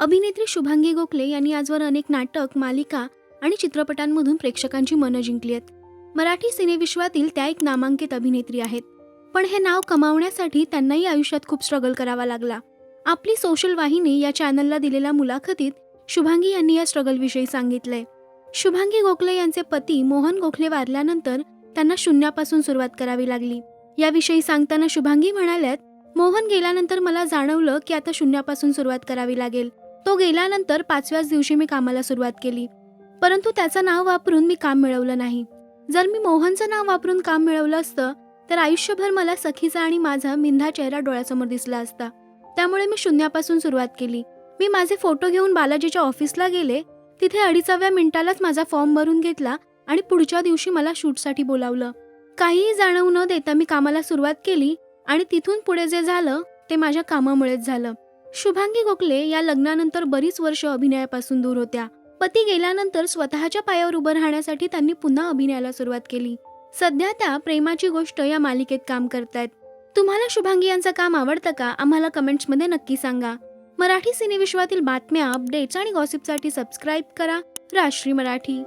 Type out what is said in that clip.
अभिनेत्री शुभांगी गोखले यांनी आजवर अनेक नाटक मालिका आणि चित्रपटांमधून प्रेक्षकांची मनं जिंकली आहेत. मराठी सिनेविश्वातील त्या एक नामांकित अभिनेत्री आहेत. पण हे नाव कमावण्यासाठी त्यांनाही आयुष्यात खूप स्ट्रगल करावा लागला. आपली सोशल वाहिनी या चॅनलला दिलेल्या मुलाखतीत शुभांगी यांनी या स्ट्रगलविषयी सांगितलंय. शुभांगी गोखले यांचे पती मोहन गोखले वारल्यानंतर त्यांना शून्यापासून सुरुवात करावी लागली. याविषयी सांगताना शुभांगी म्हणाल्यात मोहन गेल्यानंतर मला जाणवलं की आता शून्यापासून सुरुवात करावी लागेल. तो गेल्यानंतर पाचव्याच दिवशी मी कामाला सुरुवात केली. परंतु त्याचं नाव वापरून मी काम मिळवलं नाही. जर मी मोहनचं नाव वापरून काम मिळवलं असतं तर आयुष्यभर मला सखीचा आणि माझा मिंधा चेहरा डोळ्यासमोर दिसला असता. त्यामुळे मी शून्यापासून सुरुवात केली. मी माझे फोटो घेऊन बालाजीच्या ऑफिसला गेले. तिथे अडीचाव्या मिनिटालाच माझा फॉर्म भरून घेतला आणि पुढच्या दिवशी मला शूटसाठी बोलावलं. काहीही जाणवू न देता मी कामाला सुरुवात केली आणि तिथून पुढे जे झालं ते माझ्या कामामुळेच झालं. शुभांगी गोखले या लग्नानंतर बरीच वर्ष अभिनयापासून दूर होत्या. पती गेल्यानंतर स्वतःच्या पायावर उभं राहण्यासाठी त्यांनी पुन्हा अभिनयाला सुरुवात केली. सध्या त्या प्रेमाची गोष्ट या मालिकेत काम करतायत. तुम्हाला शुभांगी यांचं काम आवडतं का? आम्हाला कमेंट्समध्ये नक्की सांगा. मराठी सिनेविश्वातील बातम्या अपडेट्स आणि गॉसिपसाठी सबस्क्राईब करा. राष्ट्रीय मराठी.